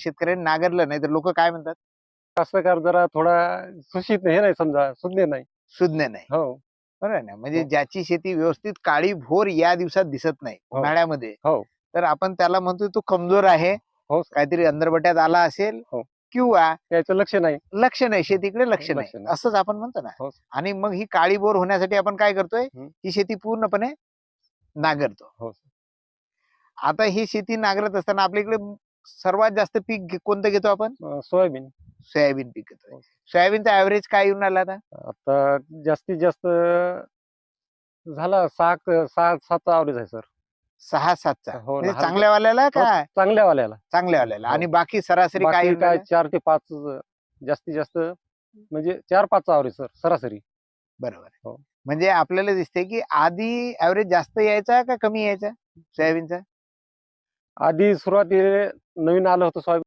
शेतकऱ्यांनी नांगरलं नाही तर लोक काय म्हणतात कास्तकार जरा थोडा सुशित हे नाही समजा सुज्ञ नाही सुज्ञ नाही हो बरोबर ना म्हणजे हो. ज्याची शेती व्यवस्थित काळी भोर या दिवसात दिसत नाही हो. उन्हाळ्यामध्ये हो. तर आपण त्याला म्हणतो तो कमजोर आहे हो सर. काहीतरी अंदरबट्यात आला असेल हो. किंवा याचं लक्ष नाही लक्ष नाही शेतीकडे लक्ष लक्ष नाही नाही. असंच आपण म्हणतो ना हो. आणि मग ही काळी बोर होण्यासाठी आपण काय करतोय हं. ही शेती पूर्णपणे नांगरतो हो आता ही शेती नांगरत असताना आपल्या इकडे सर्वात जास्त पीक कोणतं घेतो आपण सोयाबीन सोयाबीन पीक घेतो हो. सोयाबीनचा ऍव्हरेज काय येऊन आला आता आता जास्तीत जास्त झाला सहा सहा सातचा आवरेज आहे सर सहा सातचा हो ना. म्हणजे चांगल्या वाल्याला का चांगल्या वाल्याला चांगल्या वाल्याला हो. आणि बाकी सरासरी काय बाकी येऊन काय? चार ते पाच जास्तीत जास्त म्हणजे चार पाचचा आवरेज सर सरासरी बरोबर आहे. हो. म्हणजे आपल्याला दिसते की आधी ऍव्हरेज जास्त यायचा का कमी यायचा सोयाबीनचा आधी सुरुवातीला नवीन आलं होतं सोयाबीन